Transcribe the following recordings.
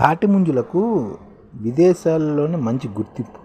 తాటిముంజులకు విదేశాల్లోనే మంచి గుర్తింపు.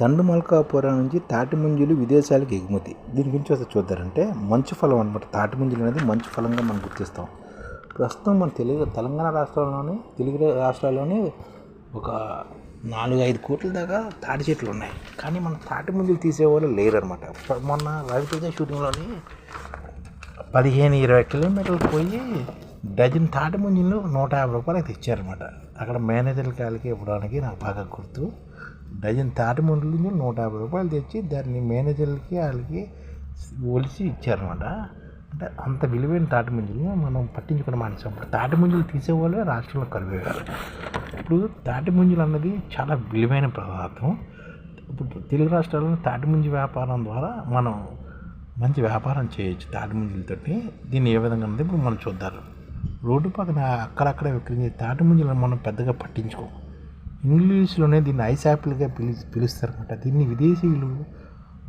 దండుమల్కాపురం నుంచి తాటిముంజులు విదేశాలకు ఎగుమతి. దీని గురించి వస్తే చూద్దారంటే మంచు ఫలం అనమాట తాటిముంజులు అనేది మంచు ఫలంగా మనం గుర్తిస్తాం. ప్రస్తుతం మన తెలుగు తెలంగాణ రాష్ట్రంలోని తెలుగు రాష్ట్రాల్లోని ఒక నాలుగు ఐదు కోట్ల దాకా తాటి చెట్లు ఉన్నాయి. కానీ మన తాటి ముంజులు తీసేవాళ్ళు లేరు అనమాట మొన్న రవితేజ షూటింగ్లోని పదిహేను ఇరవై కిలోమీటర్లు పోయి డజన్ తాటి ముంజులు నూట యాభై రూపాయలకి తెచ్చారనమాట అక్కడ మేనేజర్ల కాలికి ఇవ్వడానికి నాకు బాగా గుర్తు. డజన్ తాటి ముంజలు నూట యాభై రూపాయలు తెచ్చి దాన్ని మేనేజర్లకి వాళ్ళకి ఒలిసి ఇచ్చారనమాట అంటే అంత విలువైన తాటి ముంజలు మనం పట్టించుకుని మానేసాం తాటి ముంజలు తీసేవాళ్ళే రాష్ట్రంలో కలిపేవారు ఇప్పుడు తాటి ముంజలు అన్నది చాలా విలువైన పదార్థం. ఇప్పుడు తెలుగు రాష్ట్రాల్లో తాటి ముంజి వ్యాపారం ద్వారా మనం మంచి వ్యాపారం చేయొచ్చు తాటి ముంజలతోటి దీన్ని ఏ విధంగా ఉంది ఇప్పుడు మనం చూద్దాం. రోడ్డు పక్కన అక్కడక్కడ విక్రయించే తాటి ముంజలను మనం పెద్దగా పట్టించుకోం. ఇంగ్లీష్లోనే దీన్ని ఐస్ యాపిల్గా పిలి పిలుస్తారనమాట దీన్ని విదేశీయులు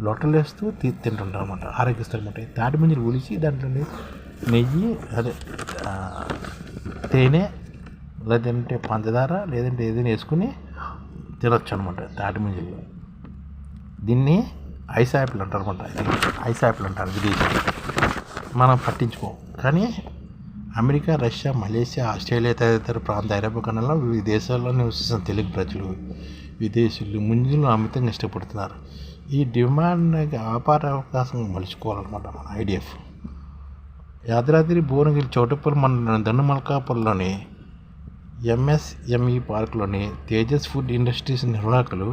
లొట్టలేస్తూ తీ తింటుంటారు అనమాట ఆరోగిస్తారనమాట తాటి ముంజలు ఒలిచి దాంట్లోనే నెయ్యి అదే తేనె లేదంటే పంచదార లేదంటే ఏదైనా వేసుకుని తినొచ్చు అనమాట తాటి ముంజలు. దీన్ని ఐస్ యాపిల్ అంటారు అనమాట ఐస్ యాపిల్ అంటారు విదేశీ మనం పట్టించుకోం. కానీ అమెరికా రష్యా మలేషియా ఆస్ట్రేలియా తదితర ప్రాంత ఐరోపా ఖండంలో వివిధ దేశాల్లో నివసిస్తున్న తెలుగు ప్రజలు విదేశీయులు ముంజులు అమితంగా ఇష్టపడుతున్నారు ఈ డిమాండ్ వ్యాపార అవకాశం మలుచుకోవాలన్నమాట మన ఐడిఎఫ్ యాదాద్రి భువనగిరి చౌటప్పల్ మండలం దండుమల్కాపూర్లోని ఎంఎస్ఎంఈ పార్క్లోని తేజస్ ఫుడ్ ఇండస్ట్రీస్ నిర్వాహకులు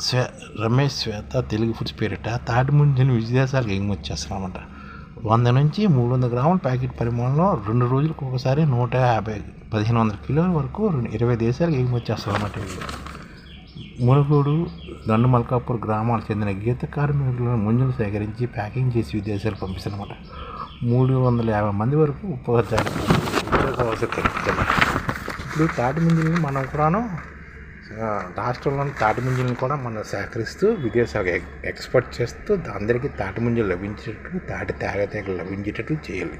శ్వే రమేష్ శ్వేత తెలుగు ఫుడ్స్ పేరిట తాటి ముంజుని విదేశాలకు ఎగుమతి చేస్తున్నామంట వంద నుంచి మూడు వందల గ్రాముల ప్యాకెట్ పరిమాణంలో రెండు రోజులకు ఒకసారి నూట యాభై పదిహేను వందల కిలోల వరకు రెండు ఇరవై దేశాలకు ఎగుమతి చేస్తామన్నమాట మునుగోడు దండు మల్కాపూర్ గ్రామాలకు చెందిన గీత కార్మికులను ముంజులు సేకరించి ప్యాకింగ్ చేసి విదేశాలకు పంపిస్తారన్నమాట. మూడు వందల యాభై మంది వరకు ఉపాధ్యాయులు అవసరం ఇప్పుడు తాటి ముంజులను మనం కూడాను రాష్ట్రంలోని తాటిముంజులను కూడా మనం సేకరిస్తూ విదేశాలకు ఎక్స్పోర్ట్ చేస్తూ అందరికీ తాటిముంజులు లభించేటట్లు తాటి తేగతేగలు లభించేటట్లు చేయాలి.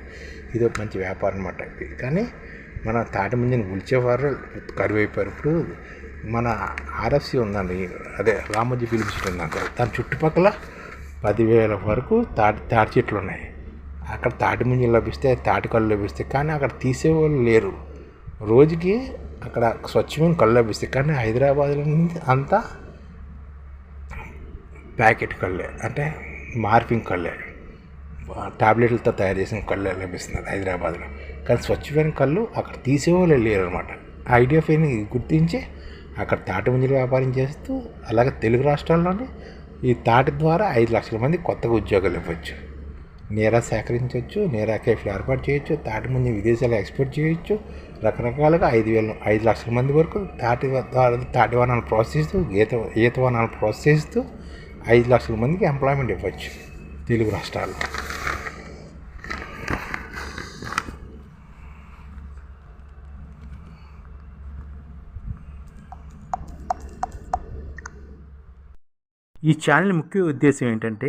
ఇది ఒక మంచి వ్యాపారం అన్నమాట కానీ మన తాటిముంజని ఉలిచేవారు ఉల్చేవారు కరువైపోయారు. ఇప్పుడు మన ఆర్ఎఫ్సి ఉందండి అదే రామోజీ ఫిలిం సిటీ ఉందండి దాని చుట్టుపక్కల పదివేల వరకు తాటి తాటి చెట్లు ఉన్నాయి. అక్కడ తాటి ముంజలు లభిస్తే తాటి లభిస్తాయి కానీ అక్కడ తీసేవాళ్ళు లేరు. రోజుకి అక్కడ స్వచ్ఛమైన కళ్ళు లభిస్తాయి. కానీ హైదరాబాద్లో అంతా ప్యాకెట్ కళ్ళే అంటే మార్పింగ్ కళ్ళే. టాబ్లెట్లతో తయారు చేసిన కళ్ళు లభిస్తుంది హైదరాబాద్లో. కానీ స్వచ్ఛమైన కళ్ళు అక్కడ తీసేవాళ్ళు లేరు అనమాట ఐడియా ఫైన్ గుర్తించి అక్కడ తాటి ముంజలు వ్యాపారం చేస్తూ అలాగే తెలుగు రాష్ట్రాల్లోనే ఈ తాటి ద్వారా ఐదు లక్షల మంది కొత్తగా ఉద్యోగాలు ఇవ్వచ్చు. నేరా సేకరించవచ్చు నేరా కేఫ్లు ఏర్పాటు చేయొచ్చు తాటి ముందు విదేశాలు ఎక్స్పోర్ట్ చేయొచ్చు. రకరకాలుగా ఐదు వేల ఐదు లక్షల మంది వరకు తాటి తాటి వనాలు ప్రోత్సహిస్తూ ఈత ఈత వనాలు ప్రోత్సహిస్తూ ఐదు లక్షల మందికి ఎంప్లాయ్మెంట్ ఇవ్వచ్చు తెలుగు రాష్ట్రాల్లో. ఈ ఛానల్ ముఖ్య ఉద్దేశం ఏంటంటే